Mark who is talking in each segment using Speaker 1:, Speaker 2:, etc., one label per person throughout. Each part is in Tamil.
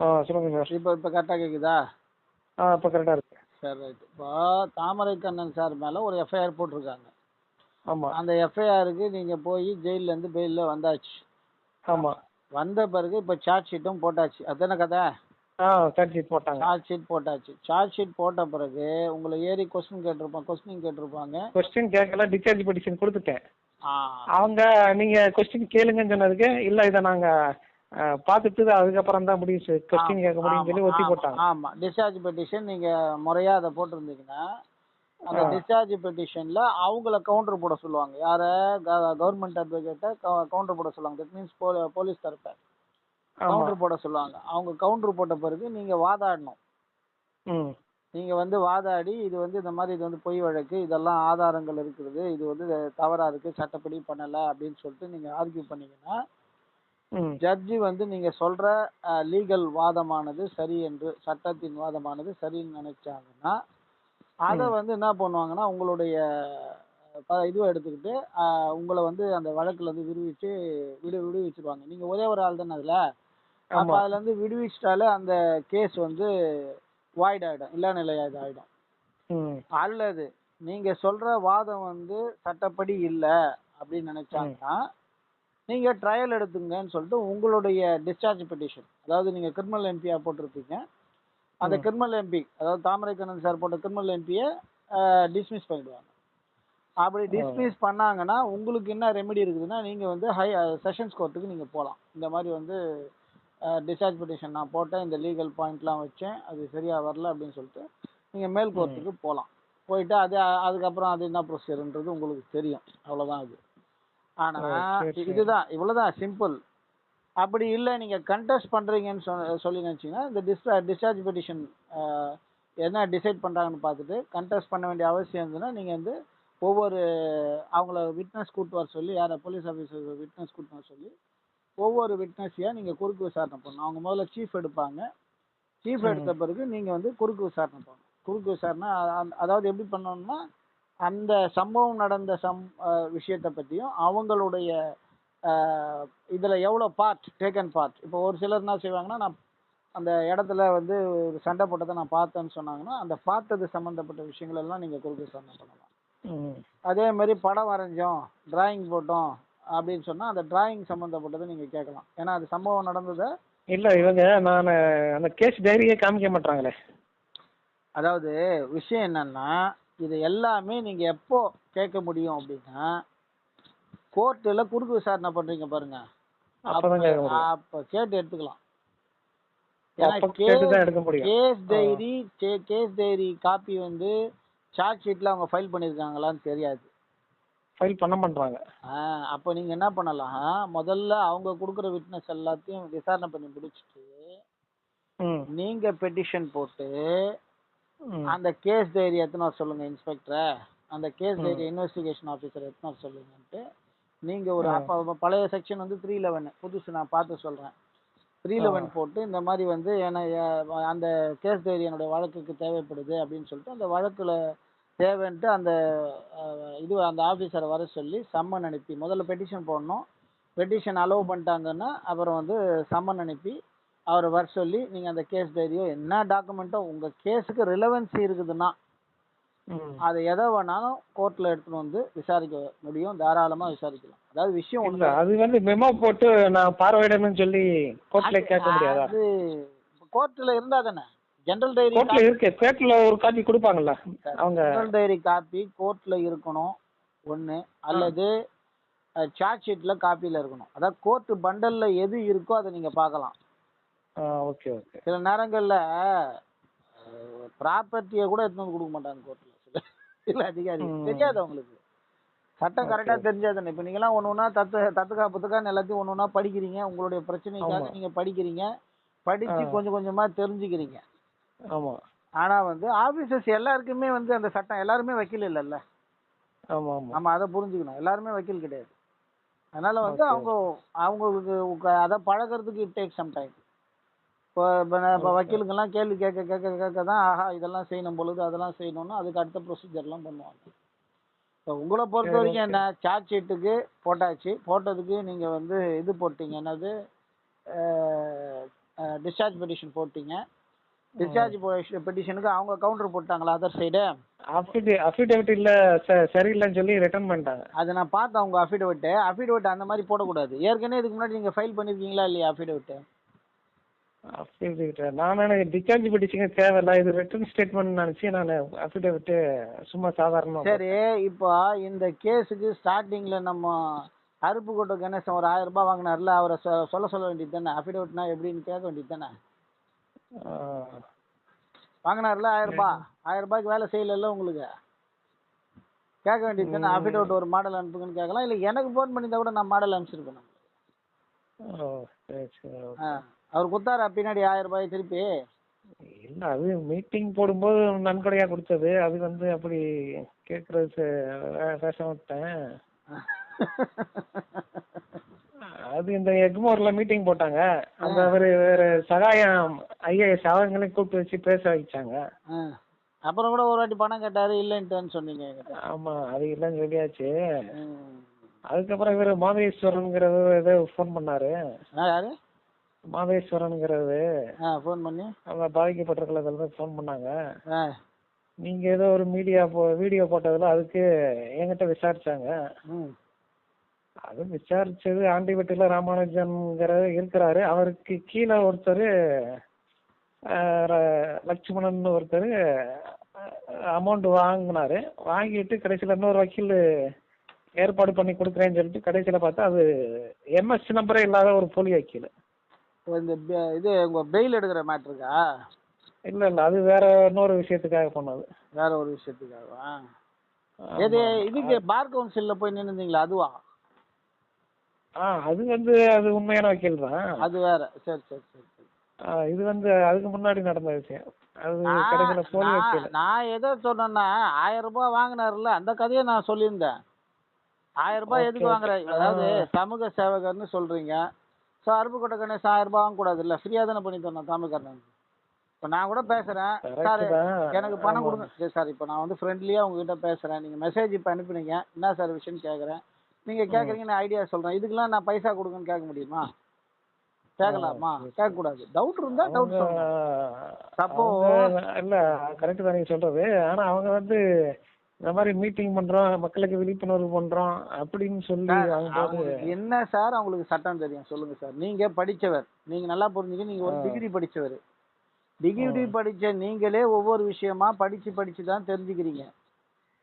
Speaker 1: ஆ சொல்லுங்க சார்.
Speaker 2: இப்போ இப்போ கரெக்டாக கேட்குதா
Speaker 1: ஆ இப்போ கரெக்டாக இருக்கு.
Speaker 2: சரி ரைட். இப்போ தாமரை கண்ணன் சார் மேலே ஒரு எஃப்ஐஆர் போட்டிருக்காங்க.
Speaker 1: ஆமாம்
Speaker 2: அந்த எஃப்ஐஆருக்கு நீங்கள் போய் ஜெயிலேருந்து பெயிலில் வந்தாச்சு.
Speaker 1: ஆமாம்
Speaker 2: வந்த பிறகு இப்போ சார்ஜ் ஷீட்டும் போட்டாச்சு. அதானே கதை?
Speaker 1: ஆ சார்ஜ் ஷீட் போட்டாங்க.
Speaker 2: சார்ஜ் ஷீட் போட்டாச்சு. சார்ஜ் ஷீட் போட்ட பிறகு உங்களை ஏறி கொஸ்டின் கேட்டிருப்பாங்க கொஸ்டின் கேட்டிருப்பாங்க.
Speaker 1: கொஸ்டின் கேட்கல டிஸ்சார்ஜ் பெட்டிஷன் கொடுத்துட்டேன். அவங்க நீங்கள் கொஸ்டின் கேளுங்கன்னு சொன்னதுக்கு இல்லை இதை நாங்கள் பார்த்துட்டு அதுக்கப்புறம் தான் முடியும் சார். கொஸ்டின் கேட்க முடியும்னு சொல்லி ஒத்தி போட்டாங்க.
Speaker 2: ஆமாம் டிஸ்சார்ஜ் பெட்டிஷன் நீங்கள் முறையாக அதை போட்டிருந்தீங்கன்னா அந்த. டிஸ்சார்ஜ் பெட்டிஷனில் அவங்கள கவுண்டர் போட சொல்லுவாங்க. யாரை? கவர்மெண்ட் அட்வொகேட்டை கவுண்டர் போட சொல்லுவாங்க. தட் மீன்ஸ் போலீஸ் தரப்பை. கவுண்டர் போட சொல்லுவாங்க. அவங்க கவுண்டர் போட்ட பிறகு நீங்கள் வாதாடணும். நீங்கள் வந்து வாதாடி இது வந்து இந்த மாதிரி இது வந்து பொய் வழக்கு இதெல்லாம் ஆதாரங்கள் இருக்குது இது வந்து தவறாக இருக்குது சட்டப்படி பண்ணலை அப்படின்னு சொல்லிட்டு நீங்கள் ஆர்கியூ பண்ணீங்கன்னா ஜட்ஜி வந்து நீங்கள் சொல்கிற லீகல் வாதமானது சரி என்று சட்டத்தின் வாதமானது சரின்னு நினைச்சாங்கன்னா அதை வந்து என்ன பண்ணுவாங்கன்னா உங்களுடைய இதுவை எடுத்துக்கிட்டு உங்களை வந்து அந்த வழக்குல இருந்து விடுவிச்சு விடு விடுவிச்சிருவாங்க. நீங்கள் ஒரே ஒரு ஆள் தானே அதில்? அப்போ
Speaker 1: ஆமாம்
Speaker 2: அதுலேருந்து விடுவிச்சிட்டாலே அந்த கேஸ் வந்து வாய்ட் ஆகிடும் இல்லா நிலையாக ஆகிடும்
Speaker 1: ம்.
Speaker 2: அல்லது நீங்கள் சொல்கிற வாதம் வந்து சட்டப்படி இல்லை அப்படின்னு நினச்சாங்கன்னா நீங்கள் ட்ரையல் எடுத்துங்கன்னு சொல்லிட்டு உங்களுடைய டிஸ்சார்ஜ் பெட்டிஷன் அதாவது நீங்கள் கிரிமினல் எம்பியாக போட்டிருப்பீங்க. அந்த. கிரிமினல் எம்பி அதாவது தாமரைக்கண்ணன் சார் போட்ட கிரிமினல் எம்பியை டிஸ்மிஸ் பண்ணிடுவாங்க. அப்படி டிஸ்மிஸ் பண்ணாங்கன்னா உங்களுக்கு என்ன ரெமெடி இருக்குதுன்னா நீங்கள் வந்து ஹை செஷன்ஸ் கோர்ட்டுக்கு நீங்கள் போகலாம் இந்த மாதிரி வந்து டிஸ்சார்ஜ் பெட்டிஷன் நான் போட்டேன் இந்த லீகல் பாயிண்ட்லாம் வச்சேன் அது சரியாக வரல அப்படின்னு சொல்லிட்டு நீங்கள் மேல் கோர்ட்டுக்கு போகலாம் போயிட்டு அது அதுக்கப்புறம் அது என்ன ப்ரொசீஜர்ன்றது உங்களுக்கு தெரியும். அவ்வளோதான் அது.
Speaker 1: சரி.
Speaker 2: இதுதான் இவ்வளோதான் சிம்பிள் அப்படி இல்லை நீங்கள் கண்டெஸ்ட் பண்ணுறீங்கன்னு சொ சொல்லி நினச்சிங்கன்னா இந்த டிஸ் டிஸ்சார்ஜ் பெட்டிஷன் என்ன டிசைட் பண்ணுறாங்கன்னு பார்த்துட்டு கண்டெஸ்ட் பண்ண வேண்டிய அவசியம் இருந்ததுன்னா நீங்கள் வந்து ஒவ்வொரு அவங்கள விட்னஸ் கூட்டு வர சொல்லி யாரை போலீஸ் ஆஃபீஸர் விட்னஸ் கூட்டு வர சொல்லி ஒவ்வொரு விட்னஸையாக நீங்கள் குறுக்கு விசாரணை பண்ணணும் அவங்க முதல்ல சீஃப் எடுப்பாங்க சீஃப். எடுத்த பிறகு நீங்கள் வந்து குறுக்கு விசாரணை பண்ணணும் குறுக்கு விசாரணை அதாவது எப்படி பண்ணணும்னா அந்த சம்பவம் நடந்த சம் விஷயத்தை பற்றியும் அவங்களுடைய இதில் எவ்வளோ பார்ட் டேக்கன் பார்ட் இப்போ ஒரு சிலர் என்ன செய்வாங்கன்னா நான் அந்த இடத்துல வந்து ஒரு சண்டை போட்டதை நான் பார்த்தேன்னு சொன்னாங்கன்னா அந்த பார்த்தது சம்மந்தப்பட்ட விஷயங்கள் எல்லாம் நீங்கள் குறுக்கு விசாரணை பண்ணலாம் அதே மாதிரி படம் வரைஞ்சோம் டிராயிங் போட்டோம் அப்படின்னு சொன்னால் அந்த டிராயிங் சம்மந்தப்பட்டதை நீங்கள் கேட்கலாம். ஏன்னா அது சம்பவம் நடந்ததை
Speaker 1: இல்லை இவங்க நான் அந்த கேஸ் டைரியே காமிக்க மாட்டாங்களே
Speaker 2: அதாவது விஷயம் என்னன்னா இது எல்லாமே நீங்கள் எப்போ கேட்க முடியும் அப்படின்னா கோர்ட்டில் குறுக்கு விசாரணை பண்ணுறீங்க பாருங்க. அப்போ கேட்டு எடுத்துக்கலாம். Case diary case diary copy வந்து சார்ஜ் ஷீட்டில் அவங்க ஃபைல் பண்ணியிருக்காங்களான்னு தெரியாது.
Speaker 1: ஃபைல் பண்ண மாட்டாங்க
Speaker 2: அப்போ நீங்கள் என்ன பண்ணலாம்? முதல்ல அவங்க கொடுக்குற விட்னஸ் எல்லாத்தையும் விசாரணை பண்ணி முடிச்சுட்டு
Speaker 1: ம்.
Speaker 2: நீங்கள் பெட்டிஷன் போட்டு அந்த கேஸ் டைரி எத்தனை வர சொல்லுங்க இன்ஸ்பெக்டரை? அந்த கேஸ். டைரி இன்வெஸ்டிகேஷன் ஆஃபீஸர் எத்தனை வர சொல்லுங்கன்ட்டு. நீங்கள் ஒரு பழைய செக்ஷன் வந்து த்ரீ லெவன் புதுசு நான் பார்த்து சொல்கிறேன் த்ரீ. லெவன் போட்டு இந்த மாதிரி வந்து என்ன எ- அந்த கேஸ் டைரி என்னுடைய வழக்குக்கு தேவைப்படுது அப்படின்னு சொல்லிட்டு அந்த வழக்கில் தேவைன்ட்டு அந்த இது அந்த ஆஃபீஸரை வர சொல்லி சம்மன் அனுப்பி முதல்ல பெட்டிஷன் போடணும். பெட்டிஷன் அலோவ் பண்ணிட்டாங்கன்னா அப்புறம் வந்து சம்மன் அனுப்பி அவரை வர சொல்லி நீங்கள் அந்த கேஸ் டைரியோ என்ன டாக்குமெண்ட்டோ உங்கள் கேஸுக்கு ரிலவன்சி இருக்குதுன்னா அதை எதை வேணாலும் கோர்ட்டில் எடுத்துன்னு வந்து விசாரிக்க முடியும் தாராளமாக விசாரிக்கலாம். அதாவது விஷயம் ஒன்று
Speaker 1: அது வந்து மெமோ போட்டு நான் பார்வையிடணும்னு சொல்லி கோர்ட்ல கேட்க முடியாதா?
Speaker 2: அது கோர்ட்டில் இருந்தால் தானே. ஜென்ரல் டைரி
Speaker 1: கோர்ட்ல இருக்கு கோர்ட்ல ஒரு காப்பி கொடுப்பாங்கல்ல அவங்க
Speaker 2: ஜென்ரல் டைரி காப்பி கோர்ட்டில் இருக்கணும் ஒன்று அல்லது சார்ஜ் ஷீட்டில் காப்பியில் இருக்கணும். அதாவது கோர்ட்டு பண்டலில் எது இருக்கோ அதை நீங்கள் பார்க்கலாம்.
Speaker 1: Okay okay.
Speaker 2: சில நேரங்களில் ப்ராப்பர்ட்டியை கூட எடுத்துன்னு வந்து கொடுக்க மாட்டாங்க கோர்ட்டில் சில சில அதிகாரி
Speaker 1: ம்.
Speaker 2: தெரியாது அவங்களுக்கு. சட்டம். கரெக்டாக தெரிஞ்சாதானே இப்போ நீங்களாம் ஒன்று ஒன்றா தத்து தத்துக்கா புத்துக்கான்னு எல்லாத்தையும் ஒன்று ஒன்றா படிக்கிறீங்க. உங்களுடைய பிரச்சனைக்காக. நீங்கள் படிக்கிறீங்க. படித்து. கொஞ்சம் கொஞ்சமாக தெரிஞ்சுக்கிறீங்க.
Speaker 1: ஆமா.
Speaker 2: ஆனால் வந்து ஆஃபீஸர்ஸ் எல்லாருக்குமே வந்து அந்த சட்டம் எல்லாருமே வக்கீல் இல்லைல்ல.
Speaker 1: ஆமா ஆமா.
Speaker 2: நம்ம அதை புரிஞ்சுக்கணும். எல்லாருமே வக்கீல் கிடையாது. அதனால வந்து. அவங்க அவங்களுக்கு அதை பழகிறதுக்கு இட் டேக் சம் டைம் இப்போ இப்போ. வக்கீலுங்கெல்லாம் கேள்வி கேட்க கேட்க கேட்க தான் ஆஹா இதெல்லாம் செய்யணும் பொழுது அதெல்லாம் செய்யணும்னு அதுக்கு அடுத்த ப்ரொசீஜர்லாம் பண்ணுவாங்க. இப்போ உங்களை பொறுத்த வரைக்கும். என்ன சார்ஜ் ஷீட்டுக்கு போட்டாச்சு. போட்டதுக்கு நீங்கள் வந்து இது போட்டீங்க. என்னது? டிஸ்சார்ஜ் பெட்டிஷன் போட்டீங்க. டிஸ்சார்ஜ் பெட்டிஷனுக்கு அவங்க கவுண்டர் போட்டாங்களா அதர் சைடு
Speaker 1: அஃபிடே அஃபிடேவிட் இல்ல சரியில்லைன்னு சொல்லி ரிட்டர்ன் பண்ணிட்டாங்க.
Speaker 2: அதை நான் பார்த்தேன் உங்க அஃபிடவிட்டு அஃபிடவிட் அந்த மாதிரி போடக்கூடாது. ஏற்கனவே இதுக்கு முன்னாடி நீங்கள் ஃபைல் பண்ணியிருக்கீங்களா இல்லையா அஃபிடவிட்டு
Speaker 1: அஃபிடேவிட் நான் எனக்கு டிஸ்சார்ஜ் பிடிச்சிங்க தேவையில்ல. இது ரிட்டர்ன் ஸ்டேட்மெண்ட் நினச்சி நான் அஃபிடேவிட் சும்மா சாதாரண
Speaker 2: சரி இப்போ இந்த கேஸுக்கு ஸ்டார்டிங்கில் நம்ம அருப்புக்கோட்டை கணேசன் ஒரு ஆயிரம் ரூபாய் வாங்கினார்ல அவரை சொல்ல சொல்ல வேண்டியது தானே? அஃபிடவிட்னா எப்படின்னு கேட்க வேண்டியது தானே? வாங்கினார்ல ஆயிரம் ரூபாய். ஆயிரம் ரூபாய்க்கு வேலை செய்யலைல்ல உங்களுக்கு? கேட்க வேண்டியது தானே? அஃபிடவிட் ஒரு மாடல் அனுப்புங்கன்னு கேட்கலாம். இல்லை எனக்கு ஃபோன் பண்ணியிருந்தா கூட நான் மாடல் அனுப்பிச்சிருப்பேன். ஆ. அவர் கொடுத்தாரா பின்னாடி ஆயிரம் ரூபாய் திருப்பி.
Speaker 1: இல்ல அது மீட்டிங் போடும்போது நன்கொடையா கொடுத்தது. அது வந்து அப்படி கேட்கறது ச- பேச விட்டேன். அது இந்த எக்மோர்ல மீட்டிங் போட்டாங்க. அந்த அவரு வேற சகாயம் ஐஏஎஸ் அவங்களையும் கூப்பிட்டு வச்சு பேச வச்சாங்க.
Speaker 2: அப்புறம் கூட ஒரு வாட்டி பணம் கேட்டாரு இல்லைன்ட்டுன்னு சொன்னீங்க
Speaker 1: ஆமா அது இல்லைன்னு சொல்லியாச்சு. அதுக்கப்புறம் இவர் மாதேஸ்வரனுங்கிறவர் ஏதோ ஃபோன் பண்ணாரு.
Speaker 2: யாரு?
Speaker 1: மாதேஸ்வரனுங்கிறது.
Speaker 2: ஃபோன் பண்ணி.
Speaker 1: அவங்க பாதிக்கப்பட்டிருக்கிறதுல ஃபோன் பண்ணாங்க. நீங்க ஏதோ ஒரு மீடியா போ வீடியோ போட்டதுல அதுக்கு என்கிட்ட விசாரிச்சாங்க.
Speaker 2: ம்.
Speaker 1: அது விசாரிச்சது ஆண்டிவட்டில ராமானுஜன்ங்கிறது இருக்கிறாரு. அவருக்கு கீழே ஒருத்தர் லட்சுமணன் ஒருத்தர் அமௌண்ட் வாங்கினாரு. வாங்கிட்டு கடைசியில் இன்னொரு வக்கீல் ஏற்பாடு பண்ணி கொடுக்குறேன்னு சொல்லிட்டு கடைசியில் பார்த்தா அது எம்எஸ் நம்பரே இல்லாத ஒரு போலி வக்கீல்.
Speaker 2: இந்த இது உங்க பெயில் எடுக்கிற மேட்ருக்கா
Speaker 1: இல்லை இல்லை அது வேற இன்னொரு விஷயத்துக்காக பண்ணது.
Speaker 2: வேற ஒரு விஷயத்துக்காகவா? எது இதுக்கு பார் கவுன்சில்ல போய் நின்னுந்தீங்களா அதுவா?
Speaker 1: ஆ அது வந்து அது உண்மையான வக்கீல் தான்.
Speaker 2: அது வேற. சரி சரி சரி
Speaker 1: இது வந்து அதுக்கு முன்னாடி நடந்த விஷயம். அது
Speaker 2: நான்
Speaker 1: கடைசியில் போலி வக்கீல்.
Speaker 2: நான் நான் எதை சொன்னேன்னா ஆயிரம் ரூபாய் வாங்கினாருல்ல அந்த கதையை நான் சொல்லியிருந்தேன். ஆயிரம் ரூபாய் எதுக்கு. வாங்குற? அதாவது. சமூக சேவகர்னு சொல்றீங்க. ஸோ அருப்புக்கோட்டை கணேசன் ஆயிரம் ரூபாய் வாங்கக்கூடாது இல்லை ஃப்ரீயாக தானே பண்ணி தரணும் தாமிரக்கண்ணன் இப்போ நான் கூட பேசுறேன்.
Speaker 1: Correct
Speaker 2: sir. எனக்கு பணம். கொடுங்க. சரி சார் இப்போ நான் வந்து ஃப்ரெண்ட்லியாக உங்ககிட்ட பேசுகிறேன் நீங்கள் மெசேஜ் இப்போ அனுப்புனீங்க. என்ன சார் விஷயம்னு கேட்குறேன் நீங்கள் கேட்குறீங்க நான் ஐடியா சொல்கிறேன் இதுக்கெல்லாம் நான் பைசா கொடுங்கன்னு கேட்க முடியுமா? கேட்கலாமா. கேட்கக்கூடாது. டவுட் இருந்தால் டவுட் சொல்லுங்க?
Speaker 1: அவங்க இல்ல கரெக்ட் தான் நீங்க சொல்றது. ஆனா அவங்க வந்து இந்த மாதிரி மீட்டிங் பண்றோம் மக்களுக்கு விழிப்புணர்வு பண்றோம் அப்படின்னு சொல்லி
Speaker 2: என்ன சார்? அவங்களுக்கு சட்டம் தெரியும். சொல்லுங்க சார். நீங்க படிச்சவர். நீங்க நல்லா புரிஞ்சுக்க நீங்க ஒரு. டிகிரி படிச்சவர். டிகிரி படிச்ச நீங்களே ஒவ்வொரு விஷயமா படிச்சு படிச்சு தான் தெரிஞ்சுக்கிறீங்க.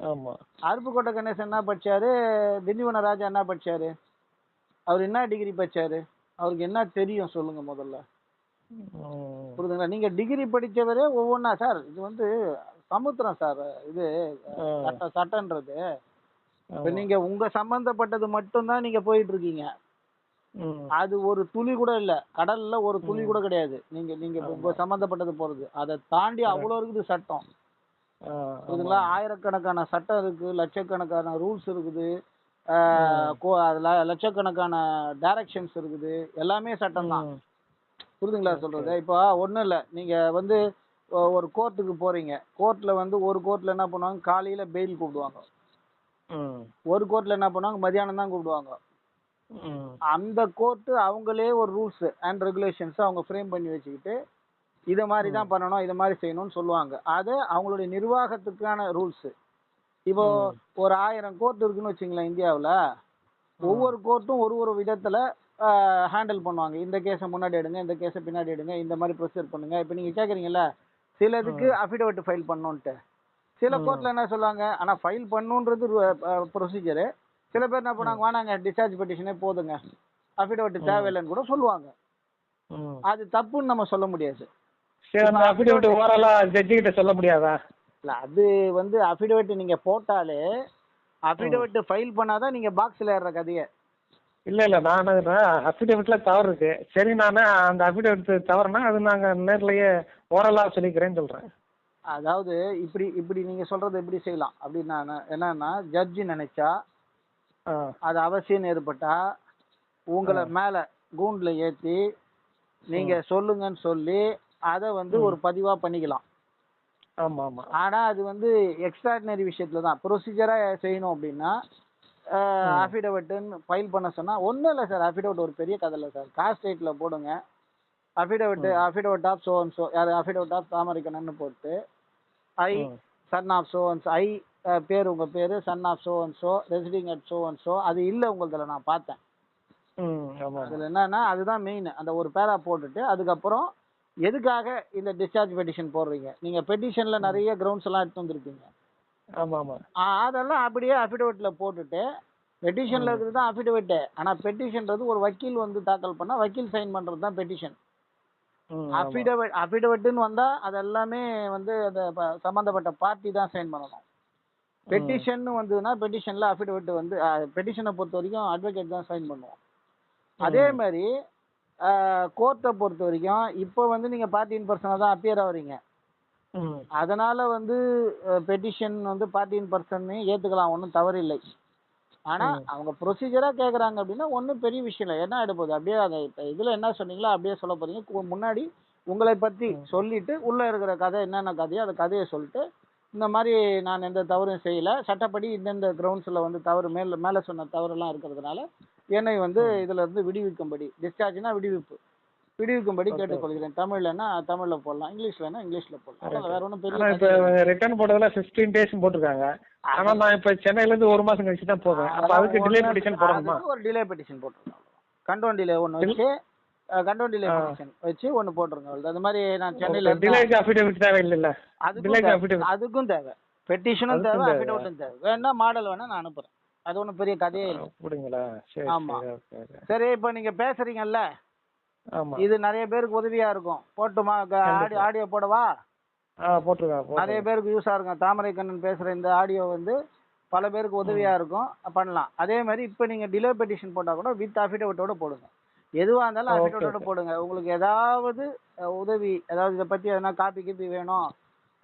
Speaker 1: ஆமா.
Speaker 2: அருப்புக்கோட்டை கணேசன் என்ன படிச்சாரு? திண்டிவன ராஜா என்ன படிச்சாரு? அவர் என்ன டிகிரி படிச்சாரு? அவருக்கு என்ன தெரியும்? சொல்லுங்க முதல்ல. புரியுதுங்களா? நீங்க டிகிரி படிச்சவரே ஒவ்வொன்றா சார்? இது வந்து சமுத்திரம் சார் இது. சட்ட சட்டன்றது. இப்ப. நீங்க உங்க சம்பந்தப்பட்டது மட்டும்தான் நீங்க போயிட்டு இருக்கீங்க. அது ஒரு துளி கூட இல்ல. கடல்ல ஒரு துளி. கூட கிடையாது. நீங்க நீங்க. உங்க சம்பந்தப்பட்டது போறது. அதை தாண்டி அவ்வளவு இருக்குது சட்டம்.
Speaker 1: ஆமா.
Speaker 2: ஆயிரக்கணக்கான சட்டம் இருக்கு லட்சக்கணக்கான ரூல்ஸ் இருக்குது. அதுல லட்சக்கணக்கான டைரக்ஷன்ஸ் இருக்குது. எல்லாமே சட்டம் தான்
Speaker 1: Okay.
Speaker 2: சொல்றது? இப்போ ஒண்ணும் இல்ல. நீங்க வந்து ஒரு கோர்ட்டுக்கு போறீங்க. கோர்ட்ல வந்து ஒரு கோர்ட்ல என்ன பண்ணுவாங்க? காலையில பெயில் கூப்பிடுவாங்க. ஒரு கோர்ட்ல என்ன பண்ணுவாங்க? மதியானம் தான் கூப்பிடுவாங்க. அந்த கோர்ட்டு அவங்களே ஒரு ரூல்ஸ் அண்ட் ரெகுலேஷன்ஸ் அவங்க ஃப்ரேம் பண்ணி வச்சுக்கிட்டு இதை மாதிரி தான் பண்ணணும் இதை மாதிரி செய்யணும்னு சொல்லுவாங்க. அது அவங்களுடைய நிர்வாகத்துக்கான ரூல்ஸ். இப்போ. ஒரு ஆயிரம் கோர்ட் இருக்குன்னு வச்சுங்களேன் இந்தியாவில் ஒவ்வொரு கோர்ட்டும் ஒரு ஒரு விதத்துல ஹேண்டில் பண்ணுவாங்க. இந்த கேஸை முன்னாடி எடுங்க இந்த கேஸை பின்னாடி எடுங்க இந்த மாதிரி ப்ரொசீஜர் பண்ணுங்க. இப்போ நீங்க கேக்குறீங்கல்ல சிலதுக்கு அஃபிடவிட் ஃபைல் பண்ணணுன்ட்டு சில
Speaker 1: ம்.
Speaker 2: கோர்ட்ல என்ன சொல்லுவாங்க ஆனா ஃபைல் பண்ணுன்றது ப்ரொசீஜரு சில பேர் என்ன பண்ணாங்க வேணாங்க டிஸ்சார்ஜ் பெட்டிஷனே போதுங்க. அஃபிடவிட். தேவையில்லைன்னு கூட சொல்லுவாங்க. அது தப்புன்னு நம்ம சொல்ல முடியாது.
Speaker 1: அஃபிடவிட் ஓரலா ஜட்ஜி கிட்ட சொல்ல முடியாதா?
Speaker 2: இல்ல அது வந்து அஃபிடவிட் நீங்க போட்டாலே அஃபிடவிட் ஃபைல் பண்ணாதான் நீங்க பாக்ஸ்ல ஏறுற கதையை.
Speaker 1: இல்ல இல்ல நான் அஃபிடவிட்ல தவறு இருக்கு. சரி நான் அந்த அஃபிடவிட் தவறுனா அது நாங்க நேர்லயே ஓரலா சொல்லிக்கிறேன்னு சொல்றேன்.
Speaker 2: அதாவது இப்படி இப்படி நீங்க சொல்றது எப்படி செய்யலாம்? அப்படின்னா என்ன- என்னன்னா ஜட்ஜி நினைச்சா அது அவசியம் ஏற்பட்டா உங்களை மேல கூண்டுல ஏத்தி நீங்க சொல்லுங்கன்னு சொல்லி அதை வந்து ஒரு பதிவா பண்ணிக்கலாம்.
Speaker 1: ஆமா ஆமா.
Speaker 2: ஆனா அது வந்து எக்ஸ்ட்ராடினரி விஷயத்துல தான். ப்ரொசீஜரா செய்யணும் அப்படின்னா அஃபிடவிட்னு ஃபைல் பண்ண சொன்னா ஒன்றும் இல்லை சார் அஃபிடவிட் ஒரு பெரிய கதை இல்லை சார் காஸ்ட் ரேட்ல போடுங்க. Affidavit affidavit of so and so யார் அஃபிடவிட் ஆஃப் தாமரைக்கண்ணன் போட்டு I. Son of so and I பேர் உங்க பேரு son of so and so residing at so and so அது இல்ல உங்களதுல நான் பார்த்தேன். அதுல என்னன்னா அதுதான் மெயின் அந்த ஒரு பேரா போட்டுட்டு அதுக்கப்புறம் எதுக்காக இந்த டிஸ்சார்ஜ் பெட்டிஷன் போடுறீங்க? நீங்க பெட்டிஷன்ல நிறைய கிரவுண்ட்ஸ் எல்லாம் எடுத்து வந்திருப்பீங்க. அதெல்லாம் அப்படியே அஃபிடவிட்ல போட்டுட்டு பெட்டிஷன்ல இருக்கிறது தான் அஃபிடவிட் ஆனா பெட்டிஷன்றது ஒரு வக்கீல் வந்து தாக்கல் பண்ணா வக்கீல் சைன் பண்றது தான் பெட்டிஷன் அஃபிடவிட் அஃபிடவிட்னு வந்தா அது எல்லாமே வந்து அந்த சம்பந்தப்பட்ட பார்ட்டி தான் சைன் பண்ணணும். பெட்டிஷன் வந்ததுன்னா பெட்டிஷன்ல அஃபிடவிட் வந்து பெட்டிஷனை பொறுத்த வரைக்கும் அட்வொகேட் தான் சைன் பண்ணுவோம். அதே மாதிரி கோர்ட்டை பொறுத்த வரைக்கும் இப்போ வந்து நீங்க பார்ட்டி இன் பர்சனாக தான் அப்பியர் ஆகுறீங்க அதனால வந்து பெட்டிஷன் வந்து பார்ட்டி இன் ஏத்துக்கலாம். ஒன்றும் தவறு இல்லை. ஆனா. அவங்க ப்ரொசீஜரா கேக்குறாங்க அப்படின்னா ஒன்றும் பெரிய விஷயம் இல்லை. என்ன ஆயிட போகுது? அப்படியே அதை இப்ப இதுல என்ன சொன்னீங்களோ அப்படியே சொல்ல போறீங்க. முன்னாடி உங்களை பத்தி சொல்லிட்டு உள்ள இருக்கிற கதை என்னென்ன கதையோ அந்த கதையை சொல்லிட்டு இந்த மாதிரி நான் எந்த தவறும் செய்யல. சட்டப்படி இந்தந்த கிரவுண்ட்ஸ்ல வந்து தவறு மேல மேல சொன்ன தவறுலாம் இருக்கிறதுனால என்னை வந்து இதுல இருந்து விடுவிக்கும்படி. டிஸ்சார்ஜ்னா விடுவிப்பு. விடுவிக்கும்படி. கேட்டுக்கொள்கிறேன். தமிழ்லன்னா தமிழ்ல போடலாம். இங்கிலீஷ்லனா இங்கிலீஷ்ல போடலாம். வேற ஒன்றும்
Speaker 1: ஆனால் இப்போ
Speaker 2: பெரிய
Speaker 1: ரிட்டர்ன் போட்டதுல ஃபிஃப்டீன் டேஸ் போட்டிருக்காங்க. ஆனால் நான் இப்போ சென்னையிலேருந்து ஒரு மாதம் கழிச்சு தான் போவேன். அப்போ அதுக்கு டிலே பெட்டிஷன் போடணுமா?
Speaker 2: ஒரு டிலே பெட்டிஷன் போட்டுருங்க கண்டோன் டிலே ஒன்று வச்சு கண்டோன் டிலே. பெட்டிஷன் வச்சு ஒன்று போட்டுருங்க. அது மாதிரி நான் சென்னையில இருந்து
Speaker 1: டிலேக்கு அஃபிடேவிட் தேவை இல்லைல்ல.
Speaker 2: அதுக்கும் அதுக்கும் தேவை. பெட்டிஷனும் தேவை. அஃபிடவிட்டும் தேவை. வேணா மாடல் வேணா நான் அனுப்புறேன். அது ஒன்றும் பெரிய கதையே இல்லை.
Speaker 1: அப்படிங்களா? சரி
Speaker 2: இப்போ நீங்க பேசுறீங்கல்ல? இது நிறைய பேருக்கு உதவியா இருக்கும். போட்டுமா. ஆடியோ போடவா?
Speaker 1: போட்டிருக்கேன்
Speaker 2: நிறைய பேருக்கு யூஸா இருக்கும். தாமரை கண்ணன் பேசுற இந்த ஆடியோ வந்து பல பேருக்கு உதவியா இருக்கும். பண்ணலாம். அதே மாதிரி இப்போ நீங்க டிலே பெட்டிஷன் போட்டா கூட வித் அஃபிடவிட்டோட போடுங்க. எதுவா இருந்தாலும் அஃபிடவிட்டோட. போடுங்க. உங்களுக்கு ஏதாவது உதவி ஏதாவது இதை பத்தி எதனா காப்பி கீப்பி வேணும்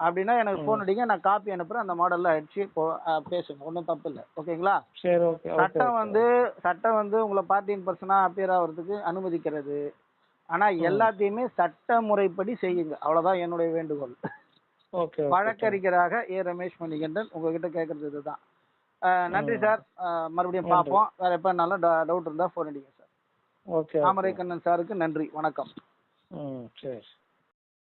Speaker 2: அப்படின்னா எனக்கு ஃபோன் அடிங்க. நான் காப்பி அனுப்புறேன். அந்த மாடல்ல அடிச்சு பேசுங்க. ஒன்றும் தப்பு இல்லை. ஓகேங்களா?
Speaker 1: சரி ஓகே ஓகே
Speaker 2: சட்டம் வந்து சட்டம் வந்து உங்களை பார்ட்டின் பர்சனா அப்பியர் ஆகிறதுக்கு அனுமதிக்கிறது. ஆனா எல்லாத்தையுமே சட்ட முறைப்படி செய்யுங்க. அவ்வளவுதான் என்னுடைய வேண்டுகோள். வழக்கறிஞராக ஏ ரமேஷ் மணிகண்டன் உங்ககிட்ட கேட்கறது இதுதான். நன்றி. சார். மறுபடியும். பார்ப்போம். வேற எப்பனாலும் டவுட் இருந்தா ஃபோன் அடிங்க சார்.
Speaker 1: ஓகே
Speaker 2: தாமரை கண்ணன் சாருக்கு நன்றி. வணக்கம்.
Speaker 1: ம் சரி.